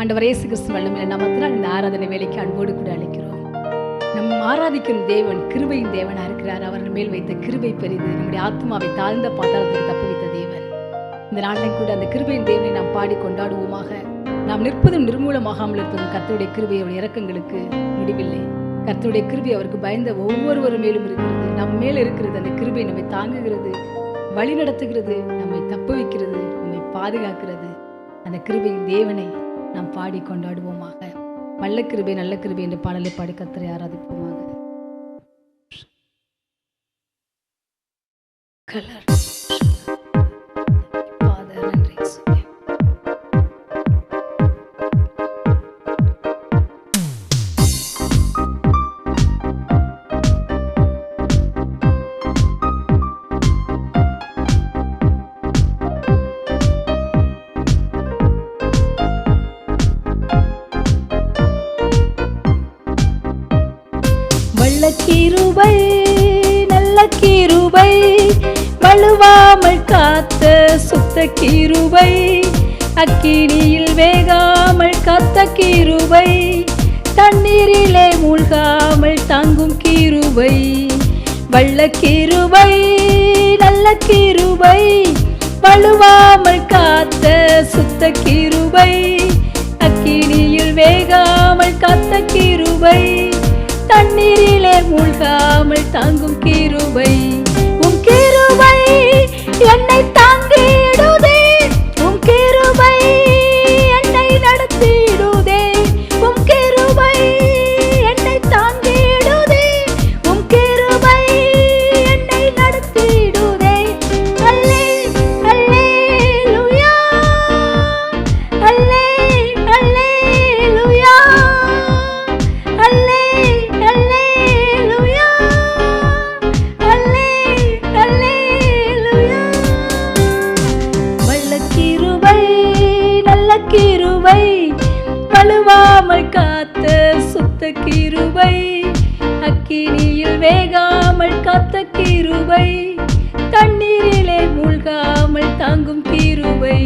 ஆண்டவர் இயேசு கிறிஸ்து வல்லமையில நாமத்தினால் இந்த ஆராதனை வேலைக்கு அன்போடு கூட அழைக்கிறோம். நம் ஆராதிக்கும் தேவன் கிருபையின் தேவனா இருக்கிறார். அவர்கள் மேல் வைத்த கிருபை பெரிது. நம்முடைய ஆத்மாவை தாழ்ந்த பாதாளத்துக்கு தப்புவித்த தேவன். இந்த நாளில் கூட அந்த கிருபையின் தேவனை நாம் பாடி கொண்டாடுவோமாக. நாம் நிற்பதும் நிர்மூலமாகாமல் இருப்பதும் கர்த்தருடைய கிருபை அவருடைய இறக்கங்களுக்கு முடிவில்லை. கர்த்தருடைய கிருபை அவருக்கு பயந்த ஒவ்வொருவர் மேலும் இருக்கிறது. நம் மேல் இருக்கிறது அந்த கிருபை நம்மை தாங்குகிறது வழி நடத்துகிறது நம்மை தப்பு வைக்கிறது நம்மை பாதுகாக்கிறது. அந்த கிருபையின் தேவனை நாம் பாடி கொண்டாடுவோமாக. வல்ல கிருபை நல்ல கிருபை என்று பாடலை பாடி கர்த்தரை ஆராதிப்போமாக. கலர் கிருபை நல்ல கிருபை வலுவாமல் காத்த சுத்த கிருபை. அக்கினியில் வேகாமல் காத்த கிருபை. தண்ணீரிலே மூழ்காமல் தாங்கும் கிருபை. வள்ள கிருபை நல்ல கிருபை. வலுவாமல் காத்த சுத்த கிருபை. அக்கினியில் வேகாமல் காத்த கிருபை. தண்ணீரிலே மூழ்காமல் தாங்கும் கிருபை. வலுவாமல் காத்த சுத்த கிருபை அக்கினியில் வேகாமல் காத்த கிருபை தண்ணீரிலே மூழ்காமல் தாங்கும் கிருபை.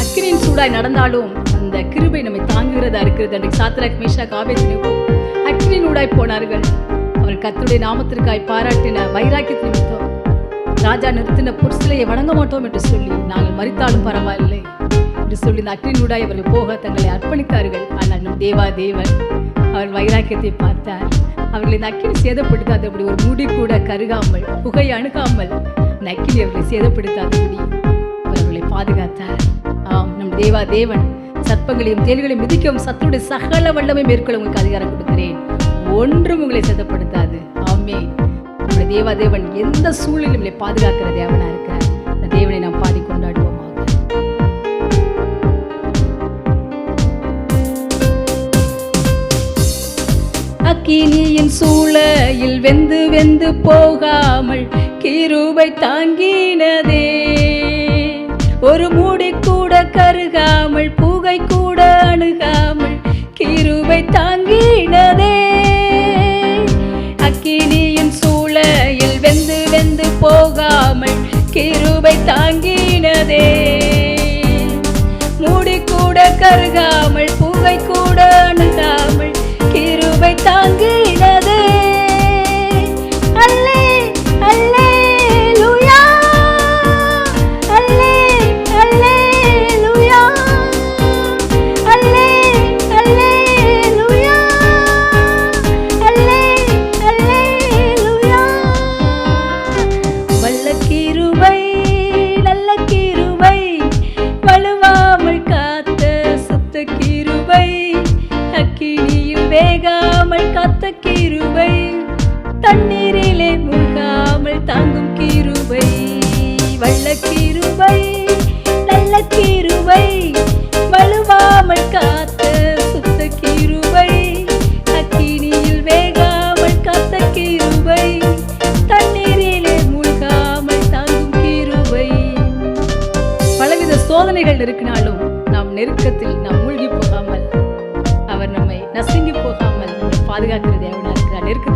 அக்கினியின் சூடாய் நடந்தாலும் அந்த கிருபை நம்மை தாங்குகிறதா இருக்கிறது அன்றைக்கு சாத்திராக் மேஷா காவேஜ் அக்கினியின் ஊடாய் போனார்கள். அவர் கர்த்தருடைய நாமத்திற்காய் பாராட்டின வைராக்கிய நிமித்தம். ராஜா நிறுத்தின பொற்சிலையை வணங்க மாட்டோம் என்று சொல்லி நாங்கள் மறித்தாலும் பரவாயில்லை. என்று சொல்லி இந்த அற்றினூடாய் அவர்கள் போக தங்களை அர்ப்பணித்தார்கள். ஆனால் நம் தேவா தேவன் அவர் வைராக்கியத்தை பார்த்தார். அவர்களை இந்த சேதப்படுத்தாத அப்படி ஒரு முடி கூட கருகாமல் புகை அணுகாமல் இந்த அவர்களை சேதப்படுத்தாதபடி அவர்களை பாதுகாத்தார். ஆம் நம் தேவா தேவன் சர்ப்பங்களையும் தேல்களையும் மிதிக்கவும் சத்துடைய சகல வல்லமை மேற்கொள்ள உங்களுக்கு அதிகாரம் கொடுக்கிறேன். ஒன்றும் உங்களை சேதப்படுத்தாது. ஆமே நம்முடைய தேவா தேவன் எந்த சூழ்நிலையும் பாதுகாக்கிற தேவனா இருக்கிறார் அக்கினியின் சூளையில் வெந்து வெந்து போகாமல் கிருபை தாங்கினதே. ஒரு மூடி கூட கருகாமல் புகை கூட அணுகாமல் கிருபை தாங்கினதே. அக்கினியின் சூளையில் வெந்து வெந்து போகாமல் கிருபை தாங்கினதே. மூடி கூட கருகாமல்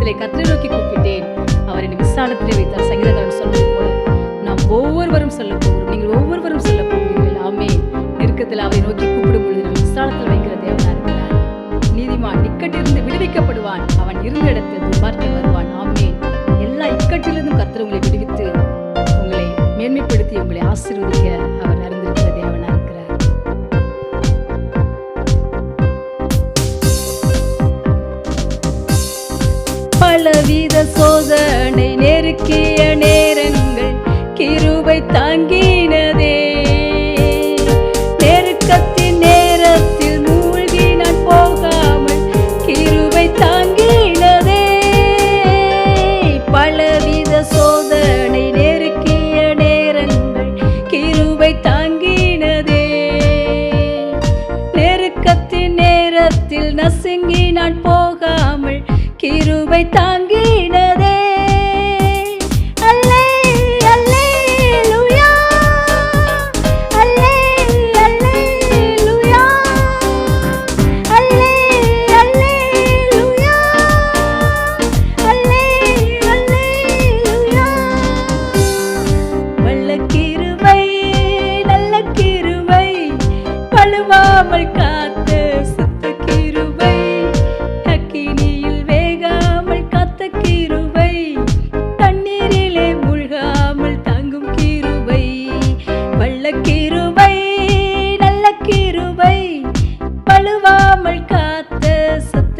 இருக்கிறார் நெருக்கத்திலே கத்தரை நோக்கி கூப்பிட்டேன் அவர் என்னை விசாலத்திலே வைத்தார் கிருபை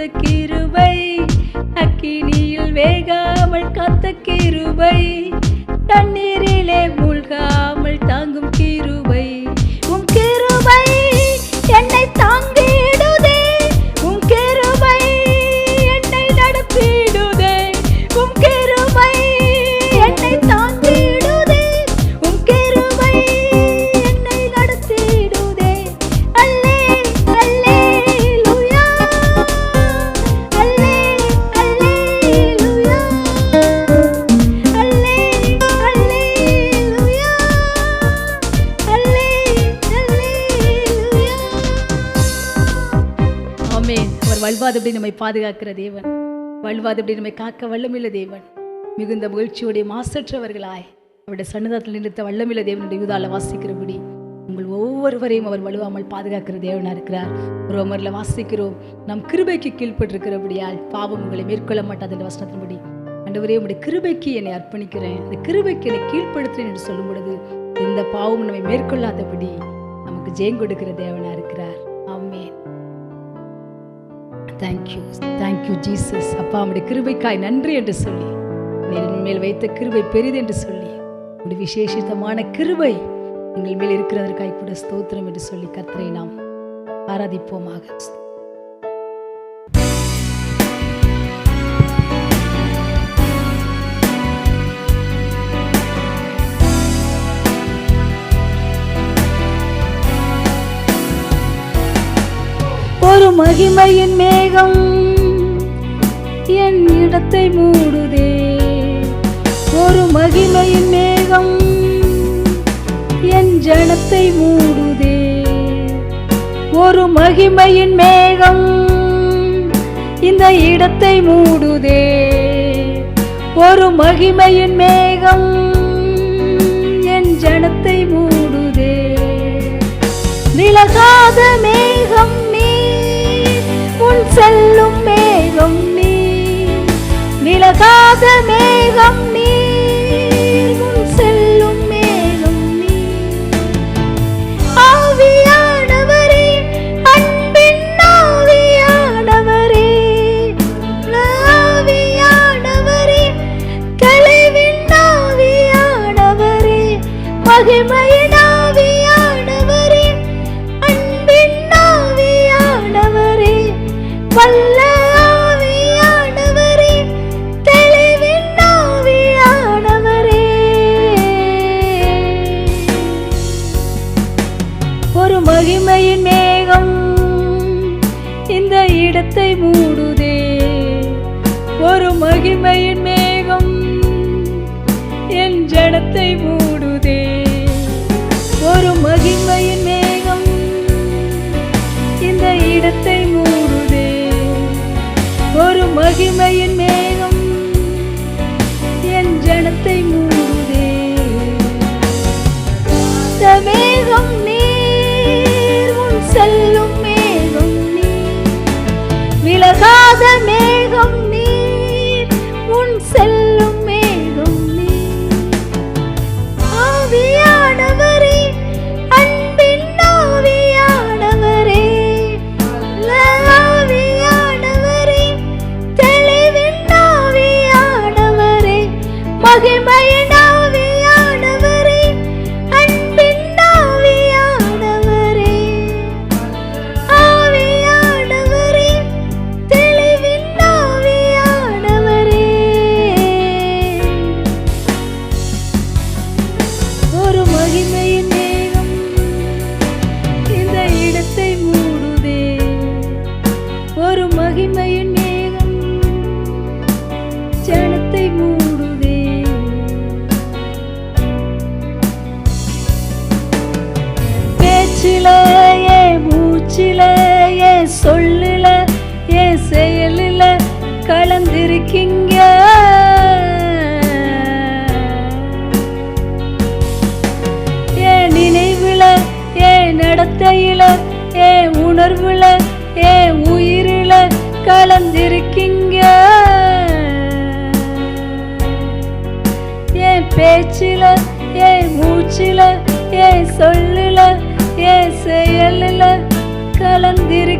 சுத்த கிருபை அக்கினியில் வேகாமல் காத்த கிருபை வல்வாதபடி நம்மை பாதுகாக்கிற தேவன். வல்வாதபடி நம்மை காக்க வல்லமில்ல தேவன். மிகுந்த மகிழ்ச்சியுடைய மாசற்றவர்களாய் அவருடைய சன்னதத்தில் நிறுத்த வல்லமில்ல தேவனுடைய யூதால வாசிக்கிறபடி உங்கள் ஒவ்வொருவரையும் அவர் வலுவாமல் பாதுகாக்கிற தேவனாக இருக்கிறார். ரோமரில் வாசிக்கிறோம். நம் கிருபைக்கு கீழ்ப்பட்டிருக்கிறபடியால் பாவம் உங்களை மேற்கொள்ள மாட்டாது என்ற வசனத்தின்படி. ஆண்டவரே உடைய கிருபைக்கு என்னை அர்ப்பணிக்கிறேன். அந்த கிருபைக்கு என்னை கீழ்ப்படுத்துறேன் என்று சொல்லும் பொழுது எந்த பாவமும் நம்மை மேற்கொள்ளாதபடி நமக்கு ஜெயம் கொடுக்கிற தேவனாக இருக்கிறார். தேங்க்யூ தேங்க்யூ ஜீசஸ் அப்பா அவனுடைய கிருபைக்காய் நன்றி என்று சொல்லி நீர் என் மேல் வைத்த கிருபை பெரிது என்று சொல்லி உடைய விசேஷித்தமான கிருபை எங்கள் மேல் இருக்கிறதற்காய் கூட ஸ்தோத்திரம் என்று சொல்லி கர்த்தரை நாம் ஆராதிப்போமாக. ஒரு மகிமையின் மேல் இடத்தை மூடுதே. ஒரு மகிமையின் மேகம் என் ஜனத்தை மூடுதே. ஒரு மகிமையின் மேகம் இந்த இடத்தை மூடுதே. ஒரு மகிமையின் மேகம் என் ஜனத்தை மூடுதே. விலகாத மேகம் நீ உன் செல்லும் விலகாத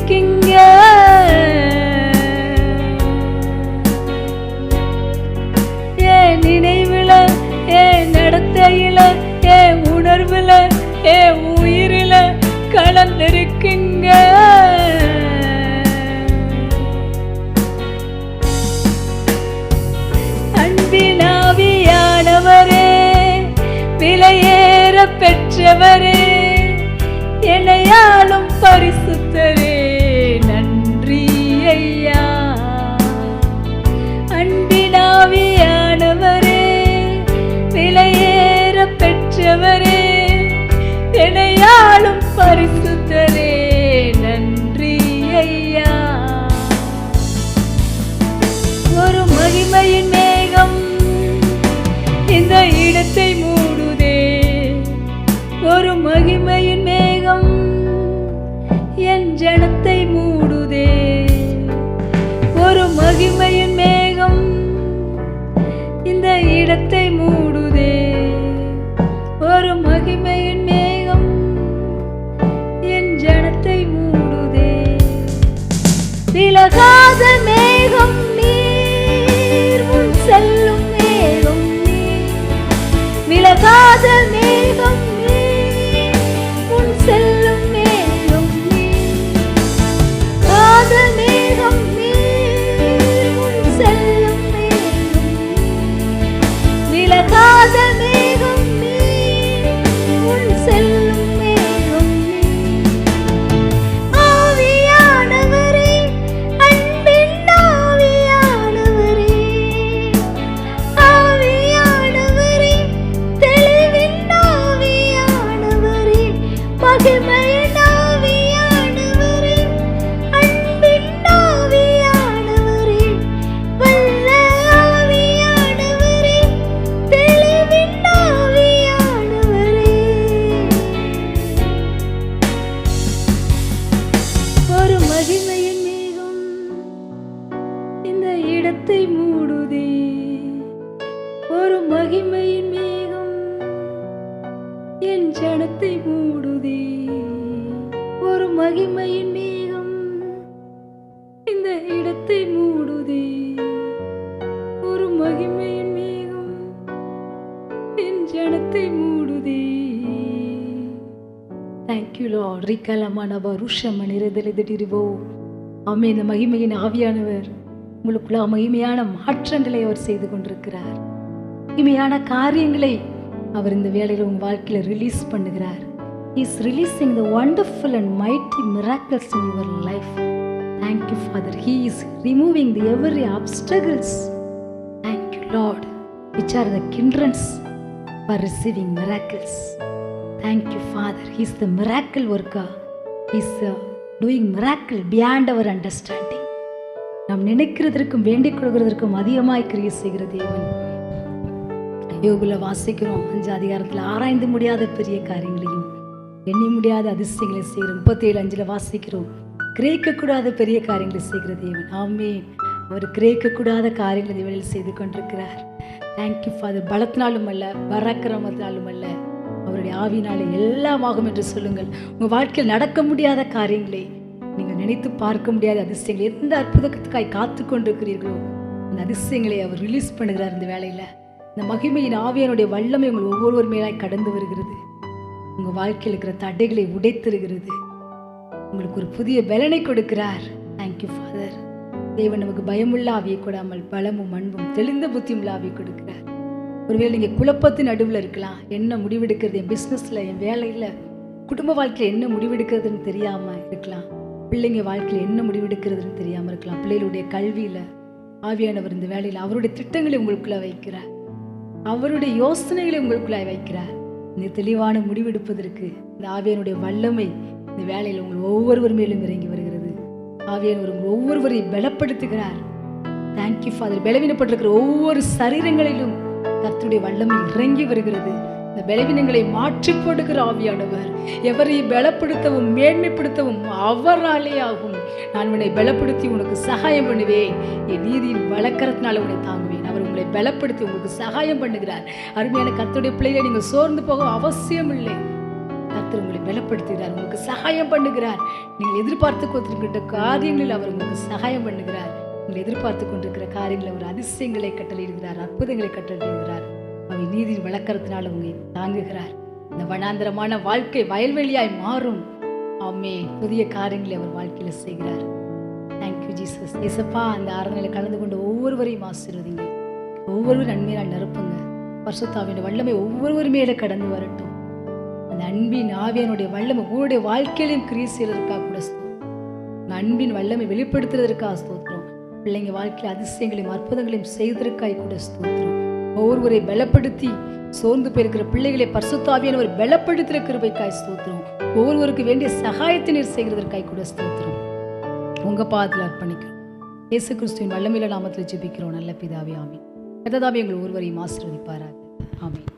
இருக்கீங்க. என் நினைவுல என் நடத்தையில என் உணர்வுல என் உயிரில கலந்திருக்கீங்க? அன்பினாவியானவரே விலையேற பெற்றவரே நெஞ்சனத்தை மூடுதே. என் மூடுதே. தேங்க்யூ லார்ட் ரிக்கலமான வருஷம் நிறைதலிதிரிவோ ஆமே இந்த மகிமையின் ஆவியானவர் உங்களுக்குள்ள மகிமையான மாற்றங்களை அவர் செய்து கொண்டிருக்கிறார். மகிமையான காரியங்களை அவர் இந்த வேலையில் உங்கள் வாழ்க்கையில் ரிலீஸ் பண்ணுகிறார். Is releasing the wonderful and mighty miracles in your life thank you father he is removing the every obstacles thank you lord which are the kindreds for receiving miracles Thank you, Father. He's the miracle worker. He's uh, doing miracle beyond our understanding. நாம் நினைக்கிறதற்கும் வேண்டிக் கொள்கிறதற்கும் அதிகமாய் கிரியை செய்கிற தேவன். யோகுல வாசிக்கிறோம். அஞ்சு அதிகாரத்தில் ஆராய்ந்து முடியாத பெரிய காரியங்களையும் எண்ணி முடியாத அதிசயங்களை செய்கிறோம் முப்பத்தி ஏழு அஞ்சில் வாசிக்கிறோம். கிரேக்கக்கூடாத பெரிய காரியங்களை செய்கிற தேவன். ஆமே அவர் கிரேக்கக்கூடாத காரியங்களை இந்த செய்து கொண்டிருக்கிறார். தேங்க்யூ ஃபாதர் பலத்தினாலும் அல்ல பராக்கிரமத்தினாலும் அல்ல. அவருடைய ஆவினாலே எல்லாம் ஆகும் என்று சொல்லுங்கள். உங்கள் வாழ்க்கையில் நடக்க முடியாத காரியங்களை நீங்கள் நினைத்து பார்க்க முடியாத அதிசயங்களை எந்த அற்புதத்துக்காய் காத்து கொண்டிருக்கிறீர்களோ அந்த அதிசயங்களை அவர் ரிலீஸ் பண்ணுகிறார் இந்த வேலையில் இந்த மகிமையின் ஆவியனுடைய வல்லமை உங்கள் ஒவ்வொருவர் மேலாய் கடந்து வருகிறது. உங்கள் வாழ்க்கையில் இருக்கிற தடைகளை உடைத்திருக்கிறது. உங்களுக்கு ஒரு புதிய பலனை கொடுக்கிறார். தேங்க்யூ ஃபாதர் தேவன் நமக்கு பயமுள்ள ஆவியை கொடாமல் பலமும் அன்பும் தெளிந்த புத்தியுள்ள ஆவியை கொடுக்கிறார். ஒருவேளை நீங்கள் குழப்பத்தின் நடுவில் இருக்கலாம். என்ன முடிவெடுக்கிறது? என் பிஸ்னஸில் என் வேலையில் குடும்ப வாழ்க்கையில் என்ன முடிவெடுக்கிறதுன்னு தெரியாமல் இருக்கலாம். பிள்ளைங்க வாழ்க்கையில் என்ன முடிவெடுக்கிறதுன்னு தெரியாமல் இருக்கலாம். பிள்ளைகளுடைய கல்வியில் ஆவியானவர் இந்த வேலையில் அவருடைய திட்டங்களை உங்களுக்குள்ள வைக்கிறார். அவருடைய யோசனைகளை உங்களுக்குள்ளாய் வைக்கிறார். இந்த தெளிவான முடிவெடுப்பதற்கு இந்த ஆவியானுடைய வல்லமை இந்த வேலையில் உங்கள் ஒவ்வொருவர் மேலும் இறங்கி வருகிறது. ஆவியானவர் ஒரு ஒவ்வொருவரையும் பலப்படுத்துகிறார். தேங்க்யூ ஃபாதர் பலவீனப்பட்டிருக்கிற ஒவ்வொரு சரீரங்களிலும் கர்த்தருடைய வல்லமை இறங்கி வருகிறது. இந்த பலவீனங்களை மாற்றி போடுகிற ஆவியானவர் எவரை பலப்படுத்தவும் மேன்மைப்படுத்தவும் அவராலே ஆகும். நான் உன்னை பலப்படுத்தி உனக்கு சகாயம் பண்ணுவேன். என் நீதியின் வளர்க்கறதுனால உன்னை தாங்குவேன். அவர் உங்களை பலப்படுத்தி உங்களுக்கு சகாயம் பண்ணுகிறார். அருமையான கர்த்தருடைய பிள்ளைகளை நீங்கள் சோர்ந்து போக அவசியம் இல்லை கர்த்தர் உங்களை பலப்படுத்துகிறார் உங்களுக்கு சகாயம் பண்ணுகிறார். நீங்கள் எதிர்பார்த்து கொண்டிருக்கின்ற காரியங்களில் அவர் உங்களுக்கு சகாயம் பண்ணுகிறார். நீங்கள் எதிர்பார்த்து கொண்டிருக்கிற காரியங்களில் அவர் அதிசயங்களை கட்டளையிடுகிறார் அற்புதங்களை கட்டளையிடுகிறார். அவர் நீதியின் வழக்கத்தினால் உங்களை தாங்குகிறார். இந்த வனாந்தரமான வாழ்க்கை வயல்வெளியாய் மாறும். ஆமே புதிய காரியங்களை அவர் வாழ்க்கையில் செய்கிறார். தேங்க்யூ ஜீசஸ் ஏசப்பா அந்த ஆராதனையில் கலந்து கொண்டு ஒவ்வொருவரையும் ஆசீர்வதிங்க. ஒவ்வொருவரும் நன்மையாக நிரப்புங்க. வருஷத்தாவின் வல்லமை ஒவ்வொருவர் மேலே கடந்து வரட்டும். அந்த அன்பின் ஆவியனுடைய வல்லமை உங்களுடைய வாழ்க்கையிலையும் கிரியை செய்யறதுக்காக கூட ஸ்தோத்திரம். அன்பின் வல்லமை வெளிப்படுத்துறதற்கா ஸ்தோத்திரம். பிள்ளைங்க வாழ்க்கையில் அதிசயங்களையும் அற்புதங்களையும் செய்வதற்காக கூட ஸ்தோத்திரம். ஒவ்வொருவரை பலப்படுத்தி சோர்ந்து போயிருக்கிற பிள்ளைகளை பரிசுத்தாவியானவர் பலப்படுத்துகிற கிருபைக்காய் ஸ்தோத்திரம். ஒவ்வொருவருக்கு வேண்டிய சகாயத்தை நீர் செய்கிறதற்காய் கூட ஸ்தோத்திரம். உங்க பாதத்தில் அர்ப்பணிக்கிறோம். இயேசு கிறிஸ்துவின் வல்லமையில நாமத்தில் ஜெபிக்கிறோம். நல்ல பிதாவே ஆமீன். பிதாவே எங்கள் ஒருவரையும் ஆசீர்வதிப்பாராக. ஆமீன்.